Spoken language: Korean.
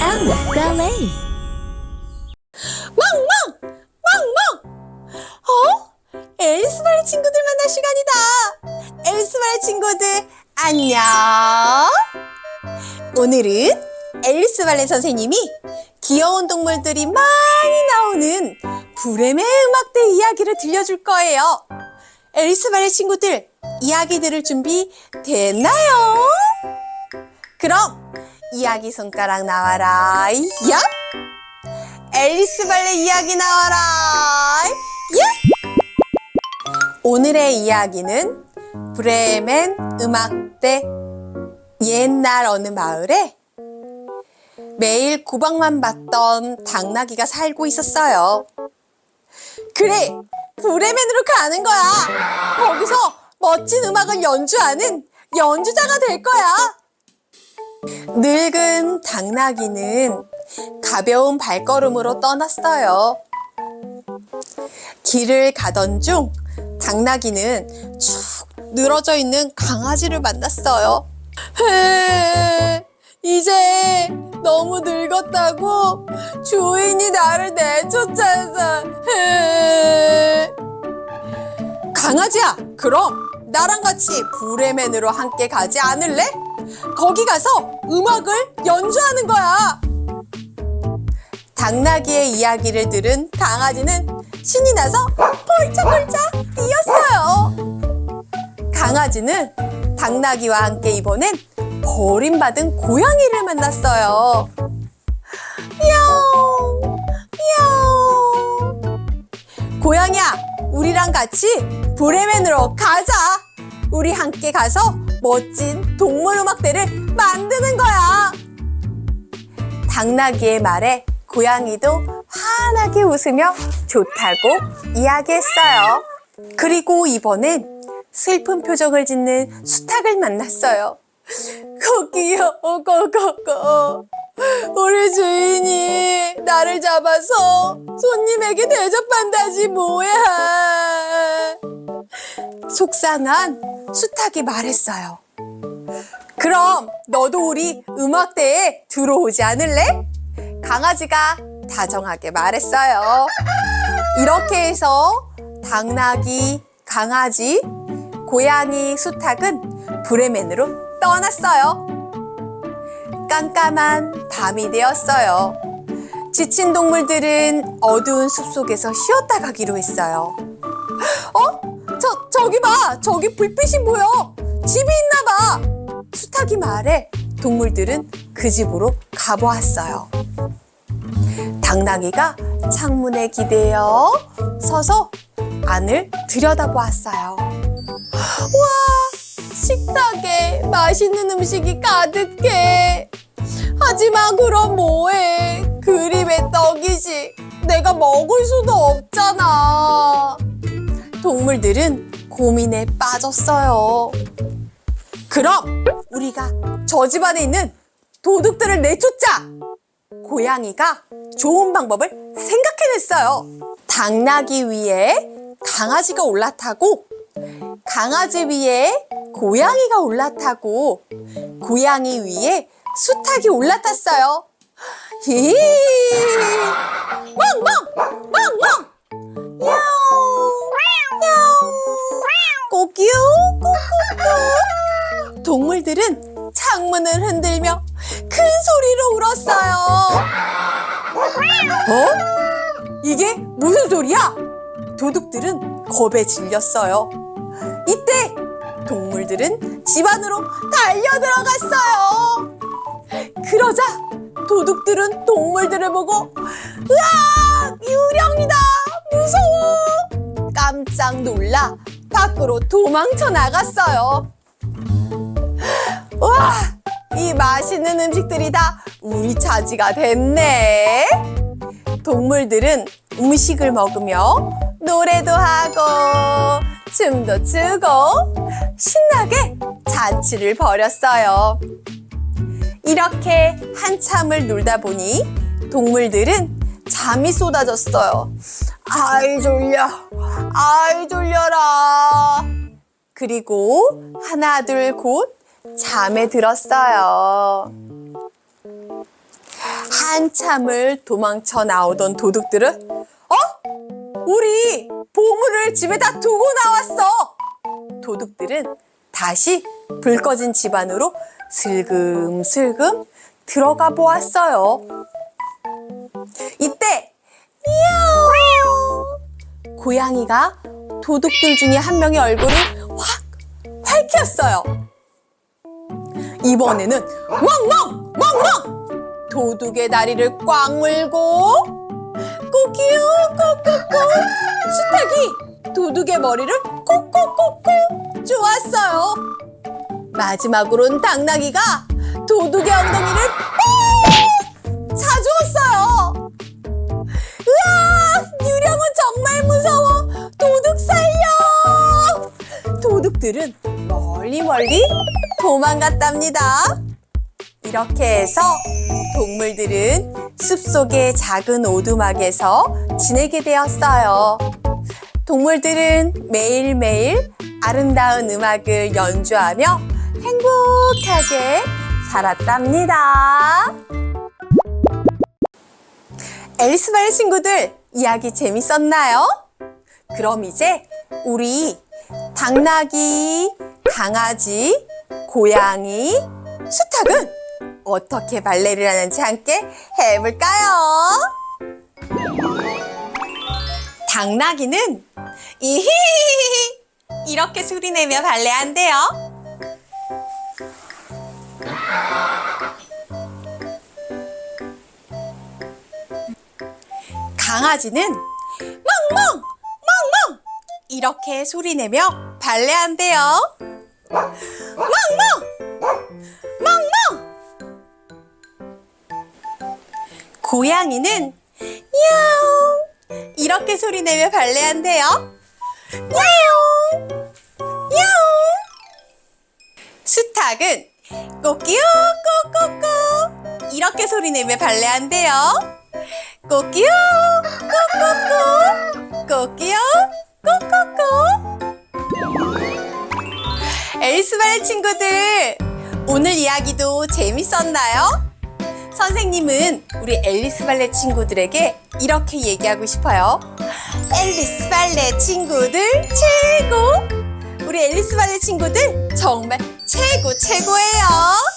Alice Ballet. 멍멍! 멍멍! 어? 발레 친구들 만날 시간이다. 발레 친구들 안녕. 오늘은 앨리스 발레 선생님이 귀여운 동물들이 많이 나오는 브레멘 음악대 이야기를 들려줄 거예요. 앨리스 발레 친구들 이야기 들을 준비 됐나요? 그럼 이야기 손가락 나와라. 야! 앨리스 발레 이야기 나와라. 예! 오늘의 이야기는 브레멘 음악대 옛날 어느 마을에 매일 구박만 받던 당나귀가 살고 있었어요. 그래, 브레멘으로 가는 거야. 거기서 멋진 음악을 연주하는 연주자가 될 거야. 늙은 당나귀는 가벼운 발걸음으로 떠났어요. 길을 가던 중 당나귀는 축 늘어져 있는 강아지를 만났어요. 헤, 이제 너무 늙었다고 주인이 나를 내쫓아서 헤. 강아지야, 그럼 나랑 같이 브레멘으로 함께 가지 않을래? 거기 가서 음악을 연주하는 거야. 당나귀의 이야기를 들은 강아지는 신이 나서 폴짝폴짝 뛰었어요. 강아지는 당나귀와 함께 이번엔 버림받은 고양이를 만났어요. 야옹, 야옹. 고양이야, 우리랑 같이 브레멘으로 가자. 우리 함께 가서 멋진 동물 음악대를 만드는 거야. 당나귀의 말에 고양이도 환하게 웃으며 좋다고 이야기했어요. 그리고 이번엔 슬픈 표정을 짓는 수탉을 만났어요. 거기요, 거거거. 우리 주인이 나를 잡아서 손님에게 대접한다지 뭐야. 속상한 수탉이 말했어요. 그럼 너도 우리 음악대에 들어오지 않을래? 강아지가 다정하게 말했어요. 이렇게 해서 당나귀, 강아지, 고양이, 수탉은 브레멘으로 떠났어요. 깜깜한 밤이 되었어요. 지친 동물들은 어두운 숲속에서 쉬었다 가기로 했어요. 어? 저, 저기 봐! 저기 불빛이 보여! 집이 있나 봐! 수탉이 말해 동물들은 그 집으로 가보았어요. 당나귀가 창문에 기대어 서서 안을 들여다보았어요. 와, 식탁에 맛있는 음식이 가득해. 하지만 그럼 뭐해? 그림의 떡이지. 내가 먹을 수도 없잖아. 동물들은 고민에 빠졌어요. 그럼 우리가 저 집 안에 있는 도둑들을 내쫓자! 고양이가 좋은 방법을 생각해냈어요. 당나귀 위에 강아지가 올라타고, 강아지 위에 고양이가 올라타고, 고양이 위에 수탉이 올라탔어요. 히 멍멍! 멍멍! 야옹! 야옹! 꼬끼요! 꼬꼬꼬! 동물들은 창문을 흔들며 큰 소리로 울었어요. 어? 이게 무슨 소리야? 도둑들은 겁에 질렸어요. 이때 동물들은 집 안으로 달려 들어갔어요. 그러자 도둑들은 동물들을 보고 으악! 유령이다! 무서워! 깜짝 놀라 밖으로 도망쳐 나갔어요. 와! 이 맛있는 음식들이 다 우리 차지가 됐네. 동물들은 음식을 먹으며 노래도 하고 춤도 추고 신나게 잔치를 벌였어요. 이렇게 한참을 놀다 보니 동물들은 잠이 쏟아졌어요. 아이 졸려, 아이 졸려라. 그리고 하나 둘 곧 잠에 들었어요. 한참을 도망쳐 나오던 도둑들은 어? 우리 보물을 집에다 두고 나왔어. 도둑들은 다시 불 꺼진 집 안으로 슬금슬금 들어가 보았어요. 이때 미야오 고양이가 도둑들 중에 한 명의 얼굴을 확 밝혔어요. 이번에는 왕왕 왕왕 도둑의 다리를 꽉 물고 꼬끼요 꼬꼬꼬 수탉이 도둑의 머리를 꼬꼬꼬꼬 쪼았어요. 마지막으로는 당나귀가 도둑의 엉덩이를 꼭 차주었어요. 으아! 유령은 정말 무서워. 도둑들은 멀리 멀리 도망갔답니다. 이렇게 해서 동물들은 숲속의 작은 오두막에서 지내게 되었어요. 동물들은 매일매일 아름다운 음악을 연주하며 행복하게 살았답니다. 앨리스바의 친구들 이야기 재밌었나요? 그럼 이제 우리 당나귀, 강아지, 고양이, 수탉은 어떻게 발레를 하는지 함께 해볼까요? 당나귀는 이히 이렇게 소리내며 발레한대요. 강아지는 멍멍 이렇게 소리내며 발레한대요. 멍멍! 멍멍! 고양이는 야옹! 이렇게 소리내며 발레한대요. 야옹! 야옹! 수탉은 꼬끼요 꼬꼬꼬! 이렇게 소리내며 발레한대요. 꼬끼요 엘스바의 친구들 오늘 이야기도 재밌었나요? 선생님은 우리 앨리스 발레 친구들에게 이렇게 얘기하고 싶어요. 앨리스 발레 친구들 최고! 우리 앨리스 발레 친구들 정말 최고 최고예요.